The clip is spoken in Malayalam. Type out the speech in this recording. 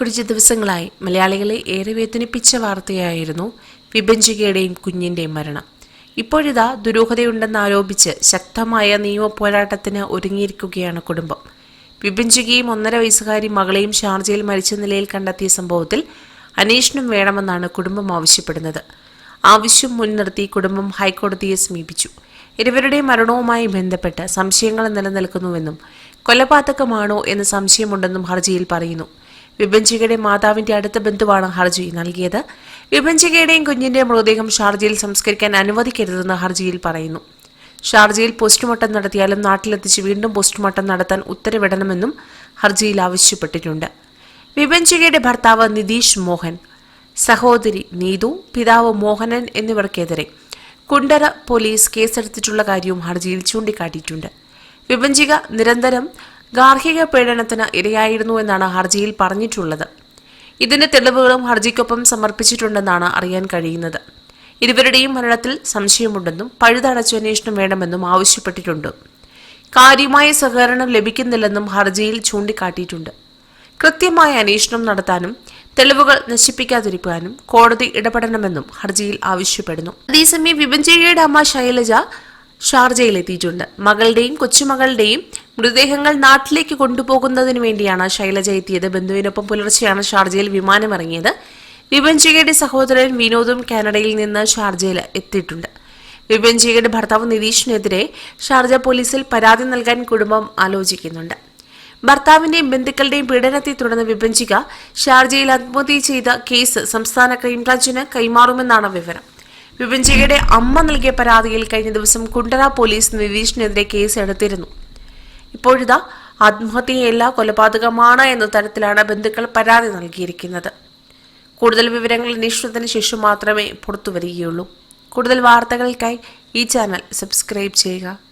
കുറച്ച് ദിവസങ്ങളായി മലയാളികളെ ഏറെ വേദനിപ്പിച്ച വാർത്തയായിരുന്നു വിഭജികയുടെയും കുഞ്ഞിന്റെയും മരണം. ഇപ്പോഴിതാ ദുരൂഹതയുണ്ടെന്നാരോപിച്ച് ശക്തമായ നിയമ പോരാട്ടത്തിന് ഒരുങ്ങിയിരിക്കുകയാണ് കുടുംബം. വിഭജികയും ഒന്നര വയസ്സുകാരി മകളെയും ഷാർജയിൽ മരിച്ച നിലയിൽ കണ്ടെത്തിയ സംഭവത്തിൽ അന്വേഷണം വേണമെന്നാണ് കുടുംബം ആവശ്യപ്പെടുന്നത്. ആവശ്യം മുൻനിർത്തി കുടുംബം ഹൈക്കോടതിയെ സമീപിച്ചു. ഇരുവരുടെ മരണവുമായി ബന്ധപ്പെട്ട് സംശയങ്ങൾ നിലനിൽക്കുന്നുവെന്നും കൊലപാതകമാണോ എന്ന് സംശയമുണ്ടെന്നും ഹർജിയിൽ പറയുന്നു. വിഭജികയുടെ മാതാവിന്റെ അടുത്ത ബന്ധുവാണ് ഹർജി നൽകിയത്. വിഭഞ്ചികയുടെയും കുഞ്ഞിന്റെ മൃതദേഹം ഷാർജയിൽ സംസ്കരിക്കാൻ അനുവദിക്കരുതെന്ന് ഹർജിയിൽ പറയുന്നു. ഷാർജയിൽ പോസ്റ്റ്മോർട്ടം നടത്തിയാലും നാട്ടിലെത്തിച്ച് വീണ്ടും പോസ്റ്റ്മോർട്ടം നടത്താൻ ഉത്തരവിടണമെന്നും ഹർജിയിൽ ആവശ്യപ്പെട്ടിട്ടുണ്ട്. വിഭഞ്ചികയുടെ ഭർത്താവ് നിതീഷ് മോഹൻ സഹോദരി നീതു പിതാവ് മോഹനൻ എന്നിവർക്കെതിരെ കുണ്ടറ പോലീസ് കേസെടുത്തിട്ടുള്ള കാര്യവും ഹർജിയിൽ ചൂണ്ടിക്കാട്ടിയിട്ടുണ്ട്. വിഭഞ്ചിക നിരന്തരം ഗാർഹിക പീഡനത്തിന് ഇരയായിരുന്നു എന്നാണ് ഹർജിയിൽ പറഞ്ഞിട്ടുള്ളത്. ഇതിന്റെ തെളിവുകളും ഹർജിക്കൊപ്പം സമർപ്പിച്ചിട്ടുണ്ടെന്നാണ് അറിയാൻ കഴിയുന്നത്. ഇരുവരുടെയും മരണത്തിൽ സംശയമുണ്ടെന്നും പഴുതടച്ച അന്വേഷണം വേണമെന്നും ആവശ്യപ്പെട്ടിട്ടുണ്ട്. കാര്യമായ സഹകരണം ലഭിക്കുന്നില്ലെന്നും ഹർജിയിൽ ചൂണ്ടിക്കാട്ടിയിട്ടുണ്ട്. കൃത്യമായ അന്വേഷണം നടത്താനും തെളിവുകൾ നശിപ്പിക്കാതിരിക്കാനും കോടതി ഇടപെടണമെന്നും ഹർജിയിൽ ആവശ്യപ്പെടുന്നു. അതേസമയം വിപഞ്ചേരിയുടെ അമ്മ ശൈലജ ഷാർജയിലെത്തിയിട്ടുണ്ട്. മകളുടെയും കൊച്ചുമകളുടെയും മൃതദേഹങ്ങൾ നാട്ടിലേക്ക് കൊണ്ടുപോകുന്നതിനു വേണ്ടിയാണ് ശൈലജ എത്തിയത്. ബന്ധുവിനൊപ്പം പുലർച്ചെയാണ് ഷാർജയിൽ വിമാനം വിമാനമിറങ്ങിയത് വിപഞ്ചികയുടെ സഹോദരൻ വിനോദും കാനഡയിൽ നിന്ന് ഷാർജയിൽ എത്തിയിട്ടുണ്ട്. വിപഞ്ചികയുടെ ഭർത്താവ് നിതീഷിനെതിരെ ഷാർജ പോലീസിൽ പരാതി നൽകാൻ കുടുംബം ആലോചിക്കുന്നുണ്ട്. ഭർത്താവിന്റെയും ബന്ധുക്കളുടെയും പീഡനത്തെ തുടർന്ന് വിഭജിക ഷാർജയിൽ ആത്മഹത്യ ചെയ്ത കേസ് സംസ്ഥാന ക്രൈംബ്രാഞ്ചിന് കൈമാറുമെന്നാണ് വിവരം. വിഭജികയുടെ അമ്മ നൽകിയ പരാതിയിൽ കഴിഞ്ഞ ദിവസം കുണ്ടറ പോലീസ് നിതീഷിനെതിരെ കേസ് എടുത്തിരുന്നു. ഇപ്പോഴിതാ ആത്മഹത്യയല്ല കൊലപാതകമാണ് എന്ന തരത്തിലാണ് ബന്ധുക്കൾ പരാതി നൽകിയിരിക്കുന്നത്. കൂടുതൽ വിവരങ്ങൾ അന്വേഷണത്തിന് ശേഷം മാത്രമേ പുറത്തു വരികയുള്ളൂ കൂടുതൽ വാർത്തകൾക്കായി ഈ ചാനൽ സബ്സ്ക്രൈബ് ചെയ്യുക.